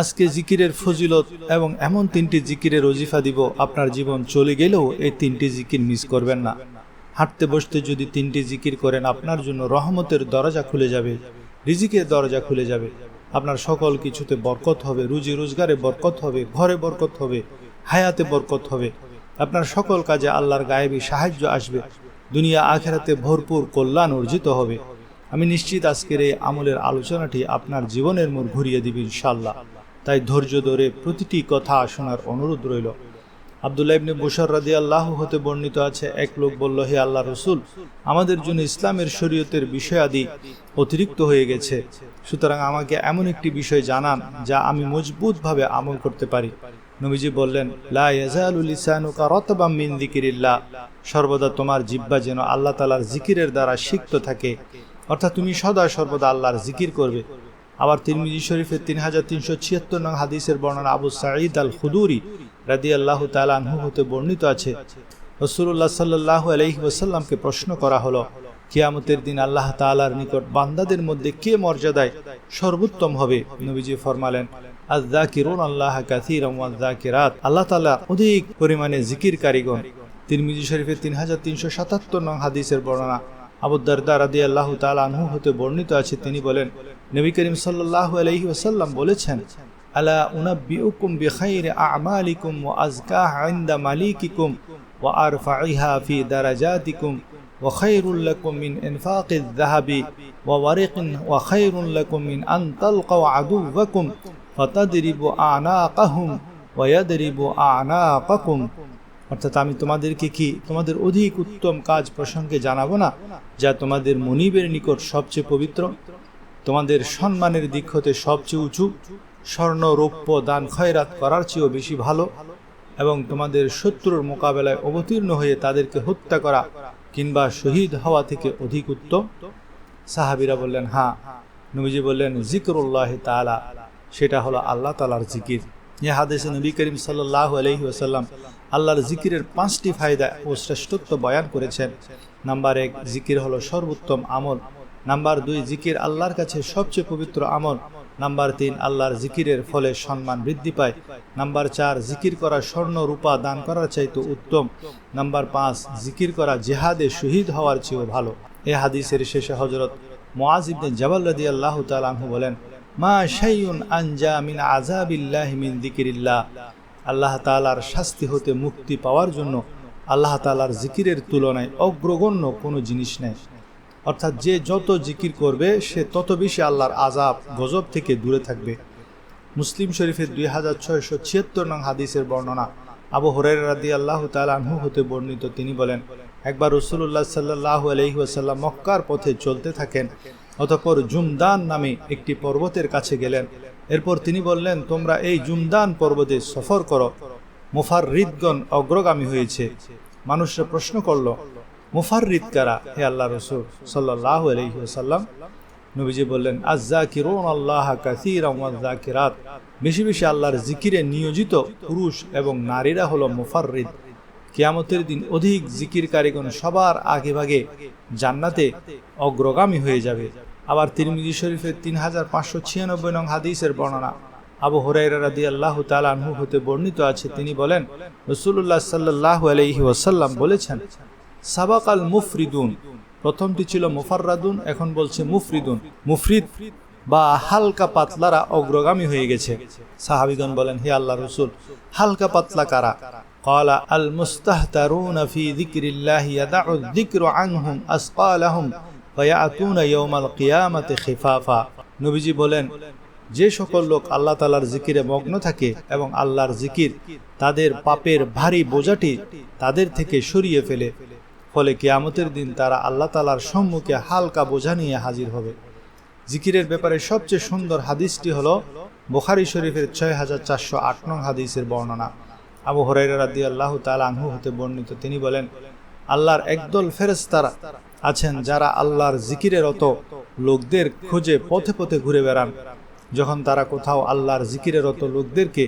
আজকে জিকিরের ফজিলত এবং এমন তিনটি জিকিরের ওজিফা দিব, আপনার জীবন চলে গেলেও এই তিনটি জিকির মিস করবেন না। হাঁটতে বসতে যদি তিনটি জিকির করেন, আপনার জন্য রহমতের দরজা খুলে যাবে, রিজিকের দরজা খুলে যাবে। আপনার সকল কিছুতে বরকত হবে, রুজি রোজগারে বরকত হবে, ঘরে বরকত হবে, হায়াতে বরকত হবে। আপনার সকল কাজে আল্লাহর গায়েবী সাহায্য আসবে, দুনিয়া আখেরাতে ভরপুর কল্যাণ অর্জিত হবে। আমি নিশ্চিত আজকের এই আমলের আলোচনাটি আপনার জীবনের মোড় ঘুরিয়ে দিবি ইনশাল্লাহ তাই ধৈর্য ধরে প্রতিটি কথা শোনার অনুরোধ রইল। আবদুল্লাহ ইবনে বুশার রাদি আল্লাহ হতে বর্ণিত আছে, এক লোক বলল, হে আল্লাহ রসুল, আমাদের জন্য ইসলামের শরীয়তের বিষয়াদি অতিরিক্ত হয়ে গেছে। সুতরাং আমাকে এমন একটি বিষয় জানান যা আমি মজবুতভাবে আমল করতে পারি। নবীজি বললেন, লা ইয়াজালুল লিসানুকা রতবাম যিকিরিল্লাহ। সর্বদা তোমার জিব্বা যেন আল্লাহ তাআলার জিকিরের দ্বারা সিক্ত থাকে। অর্থাৎ তুমি সদা সর্বদা আল্লাহর জিকির করবে। আবার তিরমিজি শরীফের তিন হাজার তিনশো ছিয়াত্তর নং হাদিসের বর্ণনা আবু সাঈদ আল খুদুরি রাদি আল্লাহ তালাহু হতে বর্ণিত আছে। রসুল্লাহ সাল্লাহ আলহি ওসাল্লামকে প্রশ্ন করা হলো, কিয়ামতের দিন আল্লাহ তালার নিকট বান্দাদের মধ্যে কে মর্যাদায় সর্বোত্তম হবে? নবীজি ফরমালেন আজাকিরুন আল্লাহ কাথির রাত আল্লাহ তালা অধিক পরিমাণে জিকির কারিগণ তিরমিজি শরীফের তিন হাজার তিনশো সাতাত্তর নং হাদিসের বর্ণনা আবুদ্দারদা রাদি আল্লাহ তাল আনহু হতে বর্ণিত আছে। তিনি বলেন নবী করিম সাল্লাহ আলহি ওসাল্লাম বলেছেন আলা উনাব্বিউকুম বিখাইর আমালিকুম ওয়া আজকাহ ইনদা মালিকিকুম ওয়া আরফাইহা ফি দারাজাতিকুম وخير لكم من إنفاق الذهب وورق وخير لكم من أن تلقوا عدوكم فتضربوا أعناقهم ويضربوا أعناقكم অর্থাৎ আমি তোমাদেরকে কি তোমাদের অধিক উত্তম কাজ প্রসঙ্গে জানাবো না যা তোমাদের মনিবের নিকট সবচেয়ে পবিত্র তোমাদের সম্মানের দিক হতে সবচেয়ে উঁচু স্বর্ণ রৌপ্য দান খয়রাত করার চেয়েও বেশি ভালো এবং তোমাদের শত্রুর মোকাবেলায় অবতীর্ণ হয়ে তাদেরকে হত্যা করা কিংবা শহীদ হওয়া থেকে অধিক উত্তম? সাহাবিরা বললেন হ্যাঁ নবীজি বললেন জিকরুল্লাহ তালা সেটা হলো আল্লাহ তালার জিকির। এ হাদেশে নবী করিম সাল্লাহ আলহি ওসাল্লাম আল্লাহর জিকিরের পাঁচটি ফায়দা ও শ্রেষ্ঠত্ব বয়ান করেছেন। নাম্বার এক, জিকির হলো সর্বোত্তম আমল। নাম্বার দুই, জিকির আল্লাহর কাছে সবচেয়ে পবিত্র আমল। নাম্বার তিন, আল্লাহর জিকিরের ফলে সম্মান বৃদ্ধি পায়। নাম্বার চার, জিকির করা স্বর্ণ রূপা দান করার চাইতে উত্তম। নাম্বার পাঁচ, জিকির করা জেহাদে শহীদ হওয়ার চেয়েও ভালো। এ হাদিসের শেষে হজরত মোয়াজ ইবনে জবাল রাদি আল্লাহ তালাহু বলেন, মা শাইউন আনজা মিন আজাবিল্লাহ মিন দিকিরিল্লাহ আল্লাহ তালার শাস্তি হতে মুক্তি পাওয়ার জন্য আল্লাহ তালার জিকিরের তুলনায় অগ্রগণ্য কোনো জিনিস নেই। অর্থাৎ যে যত জিকির করবে, সে তত বেশি আল্লাহর আজাব গজব থেকে দূরে থাকবে। মুসলিম শরীফের দুই হাজার ছয়শো ছিয়াত্তর নং হাদিসের বর্ণনা। আবু হরের রাদি আল্লাহ তালাহু হতে বর্ণিত, তিনি বলেন, একবার রসুল্লাহ সাল্লাহ আলহিহাসাল্লাম মক্কার পথে চলতে থাকেন, অতপর জুমদান নামে একটি পর্বতের কাছে গেলেন। এরপর তিনি বললেন, তোমরা এই জুমদান পর্বতে সফর করো। মুফার হৃদগণ অগ্রগামী হয়েছে। মানুষরা প্রশ্ন করল মুফাররিদ কারা? হে আল্লাহ রসুল সাল্লাহ আলহিহাসাল্লাম নবীজি বললেন আজ্জা কিরোন আল্লাহ কাসির কিরাত বেশি বেশি আল্লাহর জিকিরে নিয়োজিত পুরুষ এবং নারীরা হলো মুফাররিদ। কিয়ামতের দিন অধিক জিকির কারিগণ সবার আগে ভাগে জান্নাতে অগ্রগামী হয়ে যাবে। আবার তিরমিজি শরীফের তিন হাজার পাঁচশো ছিয়ানব্বই নং হাদিসের বর্ণনা। আবু হরাইরা রাদি আল্লাহ তালাহু হতে বর্ণিত আছে। তিনি বলেন রসুল্লাহ সাল্লাহ আলহি ওয়াসাল্লাম বলেছেন সাবাক আল মুফরিদুন। প্রথমটি ছিল মুফাররাদুন, এখন বলছে মুফরিদুন। মুফরিদ বা হালকা পাতলারা অগ্রগামী হয়ে গেছে। সাহাবিগণ বলেন, হে আল্লাহ রসুল, হালকা পাতলা কারা? কলা আল মুস্তাহতারুন ফি যিকরিল্লাহ ইয়াদাউ যিকরু আনহুম আসকালাহুম ওয়ায়াতুনা ইয়াউমাল কিয়ামাতি খিফাফা। নবীজি বলেন, যে সকল লোক আল্লাহ তালার জিকিরে মগ্ন থাকে এবং আল্লাহর জিকির তাদের পাপের ভারী বোঝাটি তাদের থেকে সরিয়ে ফেলে। ফলে কেয়ামতের দিন তারা আল্লাহ তালার সম্মুখে হালকা বোঝা নিয়ে হাজির হবে। জিকিরের ব্যাপারে সবচেয়ে সুন্দর হাদিসটি হল বোখারি শরীফের ছয় হাজার চারশো আট নং হাদিসের বর্ণনা। আবু হরাইরা রাদি আল্লাহ আনহু হতে বর্ণিত, তিনি বলেন, আল্লাহর একদল ফেরেস্তারা আছেন যারা আল্লাহর জিকিরের অত লোকদের খুঁজে পথে পথে ঘুরে বেড়ান। যখন তারা কোথাও আল্লাহর জিকিরের অত লোকদেরকে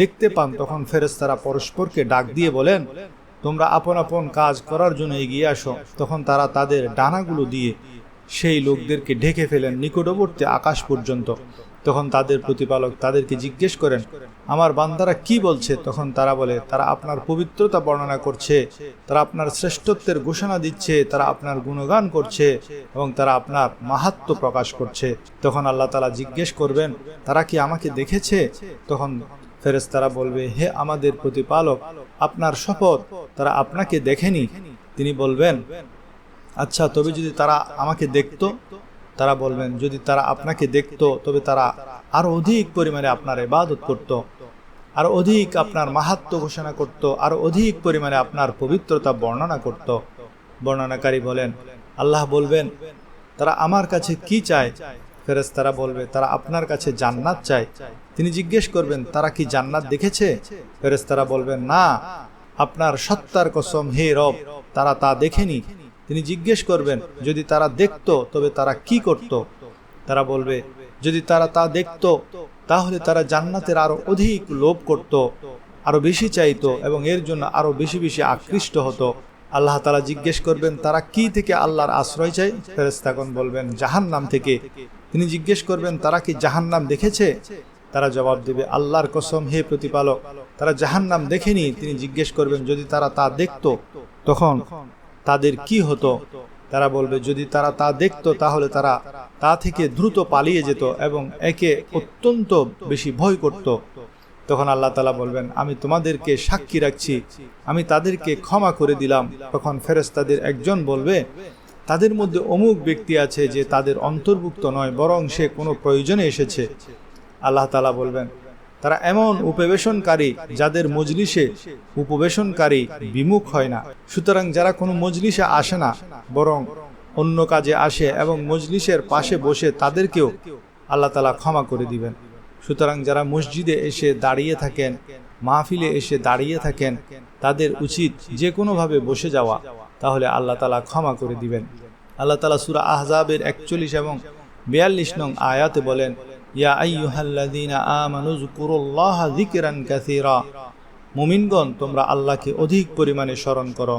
দেখতে পান, তখন ফেরেস্তারা পরস্পরকে ডাক দিয়ে বলেন তোমরা আপন আপন কাজ করার জন্য এগিয়ে আসো। তখন তারা তাদের ডানাগুলো দিয়ে সেই লোকদেরকে ঢেকে ফেলেন নিকটবর্তী আকাশ পর্যন্ত। তখন তাদের প্রতিপালক তাদেরকে জিজ্ঞেস করেন, আমার বান্দারা কি বলছে? তখন তারা বলে, তারা আপনার পবিত্রতা বর্ণনা করছে, তারা আপনার শ্রেষ্ঠত্বের ঘোষণা দিচ্ছে, তারা আপনার গুণগান করছে এবং তারা আপনার মাহাত্ম প্রকাশ করছে। তখন আল্লাহ তালা জিজ্ঞেস করবেন, তারা কি আমাকে দেখেছে? তখন ফেরেশতারা বলবে, হে আমাদের প্রতিপালক, আপনার শপথ তারা আপনাকে দেখেনি? তিনি বলবেন আচ্ছা তবে যদি তারা আমাকে দেখত? তারা বলবেন, যদি তারা আপনাকে দেখত, তবে তারা আরও অধিক পরিমাণে আপনার ইবাদত করত, আরও অধিক আপনার মাহাত্ম ঘোষণা করত, আরও অধিক পরিমাণে আপনার পবিত্রতা বর্ণনা করত। বর্ণনাকারী বলেন, আল্লাহ বলবেন, তারা আমার কাছে কি চায়? ফেরেস তারা বলবে, তারা আপনার কাছে জান্নাত চায়। তিনি জিজ্ঞেস করবেন, তারা কি জান্নাত দেখেছে? ফেরেস তারা বলবেন, না, আপনার সত্তার কসম, হে রব, তারা তা দেখেনি। তিনি জিজ্ঞেস করবেন, যদি তারা দেখত, তবে তারা কি করত? তারা বলবে, যদি তারা তা দেখত, তাহলে তারা জান্নাতের আরও অধিক লোভ করত, আরও বেশি চাইতো এবং এর জন্য আরও বেশি বেশি আকৃষ্ট হতো। আল্লাহ তালা জিজ্ঞেস করবেন, তারা কি থেকে আল্লাহর আশ্রয় চাই ফেরেস্তাগণ বলবেন জাহান নাম থেকে। তিনি জিজ্ঞেস করবেন, তারা কি জাহান নাম দেখেছে? তারা জবাব দেবে, আল্লাহর কসম, হে প্রতিপালক, তারা জাহান নাম দেখেনি। তিনি জিজ্ঞেস করবেন, যদি তারা তা দেখত, তখন তাদের কি হতো? তারা বলবে, যদি তারা তা দেখত, তাহলে তারা তা থেকে দ্রুত পালিয়ে যেত এবং একে অত্যন্ত বেশি ভয় করত। তখন আল্লাহ তালা বলবেন, আমি তোমাদেরকে সাক্ষী রাখছি। আমি তাদেরকে ক্ষমা করে দিলাম। তখন ফেরেস্তাদের একজন বলবে তাদের মধ্যে অমুক ব্যক্তি আছে যে তাদের অন্তর্ভুক্ত নয়, বরং সে কোনো প্রয়োজনে এসেছে। আল্লাহ তালা বলবেন, তারা এমন উপবেশনকারী যাদের মজলিসে উপবেশনকারী বিমুখ হয় না। সুতরাং যারা কোনো মজলিসে আসে না, বরং অন্য কাজে আসে এবং মজলিসের পাশে বসে তাদেরকেও আল্লাহ তালা ক্ষমা করে দিবেন। সুতরাং যারা মসজিদে এসে দাঁড়িয়ে থাকেন, মাহফিলে এসে দাঁড়িয়ে থাকেন, তাদের উচিত যে কোনোভাবে বসে যাওয়া। তাহলে আল্লাহ তালা ক্ষমা করে দিবেন। আল্লাহ তালা সুরা আহজাবের একচল্লিশ এবং বিয়াল্লিশ নং আয়াতে বলেন মুমিনগণ, তোমরা আল্লাহকে অধিক পরিমাণে স্মরণ করো।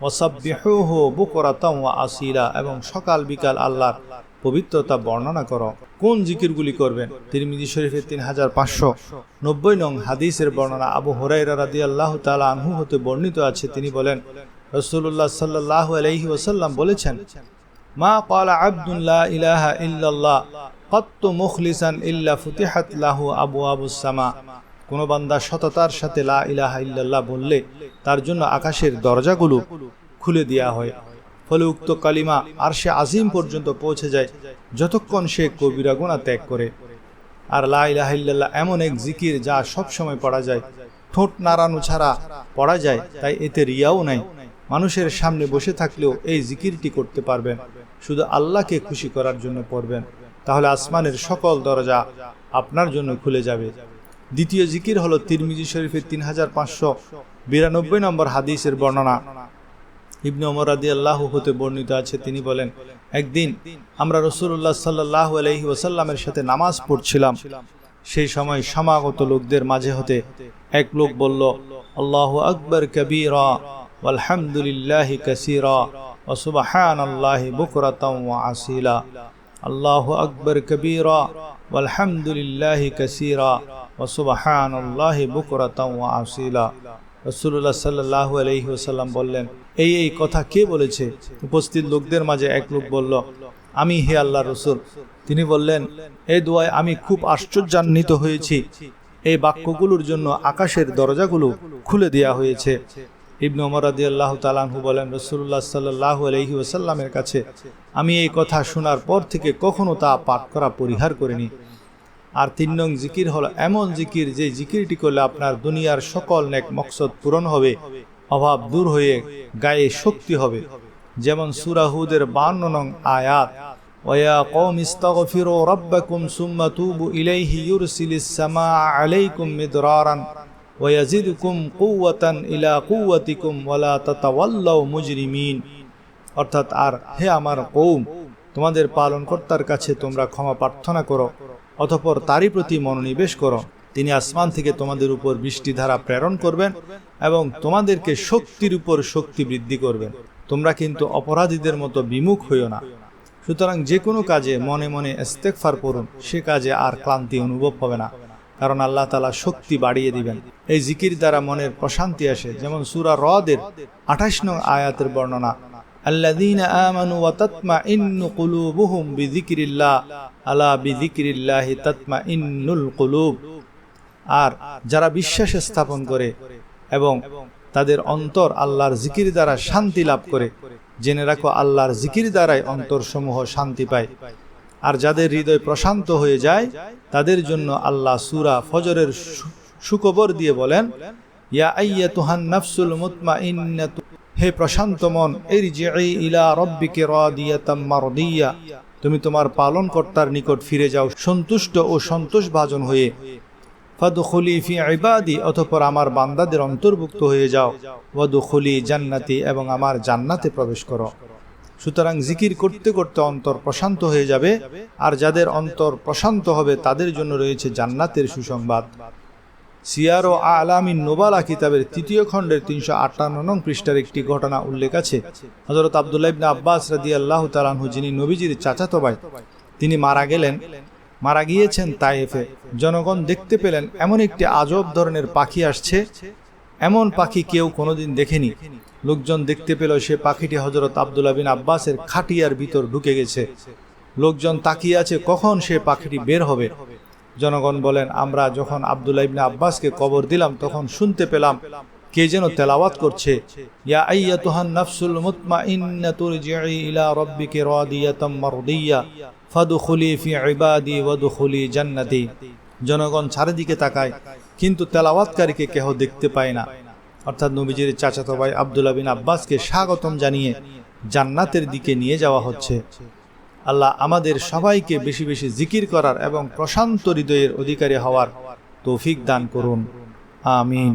ওয়াসাব্বিহুহু বুকরাতাও ওয়া আসিলা এবং সকাল বিকাল আল্লাহর পবিত্রতা বর্ণনা করো। কোন জিকিরগুলি করবেন? তিরমিজি শরীফের তিন হাজার পাঁচশো নব্বই নং হাদিসের বর্ণনা আবু হরাইরা রাদি আল্লাহ তালা আনহু হতে বর্ণিত আছে। তিনি বলেন রসুল্লাহ সাল্লাহ আলহি ওসাল্লাম বলেছেন, মা কালা আবদুল্লাহ ইলাহা ইল্লাল্লাহ, কত্ত মুখলিসান ইল্লা ফুতিহাত লাহু আবু আবুসামা কোনো বান্দা সততার সাথে লা ইলাহা ইল্লাল্লাহ বললে তার জন্য আকাশের দরজাগুলো খুলে দেওয়া হয়। ফলে উক্ত কালিমা আর সে আজিম পর্যন্ত পৌঁছে যায় যতক্ষণ সে কবিরা গুণা ত্যাগ করে। আর লা ইলাহা ইল্লাল্লাহ এমন এক জিকির যা সব সময় পড়া যায়। ঠোঁট নাড়ানো ছাড়া পড়া যায়, তাই এতে রিয়াও নাই। মানুষের সামনে বসে থাকলেও এই জিকিরটি করতে পারবেন। শুধু আল্লাহকে খুশি করার জন্য পড়বেন তাহলে আসমানের সকল দরজা আপনার জন্য খুলে যাবে। দ্বিতীয় জিকির হলো তিরমিজি শরীফের তিন হাজার পাঁচশো বিরানব্বই নম্বর হাদিসের বর্ণনা। ইবনে ওমর রাদি আল্লাহ হতে বর্ণিত আছে, তিনি বলেন, একদিন আমরা রসুল্লাহ সাল্লাহ আলহি ওসাল্লামের সাথে নামাজ পড়ছিলাম। সেই সময় সমাগত লোকদের মাঝে হতে এক লোক বলল, আল্লাহ আকবর কবিরা। আলহামদুলিল্লাহ কাসিরা وسبحان الله بكرة وعسيلا الله أكبر كبيرا والحمد لله كثيرا وسبحان الله بكرة وعسيلا রসুল্লাহ সাল্লাহ আলহি ওসাল্লাম বললেন এই এই কথা কে বলেছে উপস্থিত লোকদের মাঝে এক লোক বলল আমি হে আল্লাহ রসুল তিনি বললেন এই দোয়ায় আমি খুব আশ্চর্যান্বিত হয়েছি এই বাক্যগুলোর জন্য আকাশের দরজাগুলো খুলে দেয়া হয়েছে ইবনু ওমর আদি আল্লাহ তালাহু বলেন রসুল্লাহ সাল্লাহ আলহি ওসাল্লামের কাছে আমি এই কথা শোনার পর থেকে কখনও তা পাঠ করা পরিহার করিনি। আর তিন নং জিকির হল এমন জিকির যে জিকিরটি করলে আপনার দুনিয়ার সকল নেক মকসদ পূরণ হবে, অভাব দূর হয়ে গায়ে শক্তি হবে। যেমন সুরাহুদের বান্ন নং আয়াত, ওয়া কম ইস্তাগফিরু রাব্বাকুম সুম্মা তুবু ইলাইহি ইউরসিলিস সামা আলাইকুম মিদরারান। ওয়াজিদুকুম কৌয়াতান ইলা কুয়াতিকুম ওয়ালা তাতাওয়াল্লাও মুজরিমিন। অর্থাৎ, আর হে আমার কৌম তোমাদের পালনকর্তার কাছে তোমরা ক্ষমা প্রার্থনা করো, অতপর তারই প্রতি মনোনিবেশ করো। তিনি আসমান থেকে তোমাদের উপর বৃষ্টি ধারা প্রেরণ করবেন এবং তোমাদেরকে শক্তির উপর শক্তি বৃদ্ধি করবেন। তোমরা কিন্তু অপরাধীদের মতো বিমুখ হইও না। সুতরাং যে কোনো কাজে মনে মনে ইস্তেকফার করুন, সে কাজে আর ক্লান্তি অনুভব হবে না। কারণ আল্লাহ তালা শক্তি বাড়িয়ে দিবেন। এই জিকির দ্বারা মনের প্রশান্তি আসে, যেমন সুরা রদের আঠাশ নং আয়াতের বর্ণনা আল্লাদিন আমানু ওয়া তাতমা ইন্নু আলা বিজিকিরিল্লাহি তাতমা ইন্নুল আর যারা বিশ্বাস স্থাপন করে এবং তাদের অন্তর আল্লাহর জিকির দ্বারা শান্তি লাভ করে, জেনে রাখো আল্লাহর জিকির দ্বারাই অন্তরসমূহ শান্তি পায়। আর যাদের হৃদয় প্রশান্ত হয়ে যায়, তাদের জন্য আল্লাহ সুরা ফজরের সু- সুখবর দিয়ে বলেন, ইয়া আইয়াতুহান নাফসুল মুতমাইন্নাতু হে প্রশান্ত মন ইরজিই ইলা রব্বিকে মারদিয়া। তুমি তোমার পালনকর্তার নিকট ফিরে যাও, সন্তুষ্ট ও সন্তোষভাজন হয়ে। ফাদুখুলি ফি ইবাদি, অতঃপর আমার বান্দাদের অন্তর্ভুক্ত হয়ে যাও। ওয়াদুখুলি জান্নাতি, এবং আমার জান্নাতে প্রবেশ করো। সুতরাং জিকির করতে করতে অন্তর প্রশান্ত হয়ে যাবে, আর যাদের অন্তর প্রশান্ত হবে তাদের জন্য রয়েছে জান্নাতের সুসংবাদ। সিয়ার ও আলামিন নোবালা কিতাবের তৃতীয় খণ্ডের তিনশো আটান্ন নং পৃষ্ঠার একটি ঘটনা উল্লেখ আছে। হজরত আবদুল্লাহ ইবনে আব্বাস রাদি আল্লাহ তালানহু যিনি নবীজির চাচাতো ভাই, তিনি মারা গেলেন। মারা গিয়েছেন তাইফে জনগণ দেখতে পেলেন এমন একটি আজব ধরনের পাখি আসছে এমন পাখি কেউ কোনোদিন দেখেনি। লোকজন দেখতে পেল সে পাখিটি হজরত আবদুল্লাহ বিন আব্বাসের খাটিয়ার ভিতর ঢুকে গেছে। লোকজন তাকিয়ে আছে, কখন সে পাখিটি বের হবে? জনগণ বলেন, আমরা যখন আবদুল্লাহ ইবনে আব্বাসকে কবর দিলাম, তখন শুনতে পেলাম কে যেন তেলাওয়াত করছে। ইয়া ফি ইবাদি জান্নাতি। জনগণ চারিদিকে তাকায়, কিন্তু তেলাওয়াতকারীকে কেহ দেখতে পায় না। অর্থাৎ নবীজির চাচাতো ভাই আবদুল্লা বিন আব্বাসকে স্বাগতম জানিয়ে জান্নাতের দিকে নিয়ে যাওয়া হচ্ছে। আল্লাহ আমাদের সবাইকে বেশি বেশি জিকির করার এবং প্রশান্ত হৃদয়ের অধিকারী হওয়ার তৌফিক দান করুন। আমিন।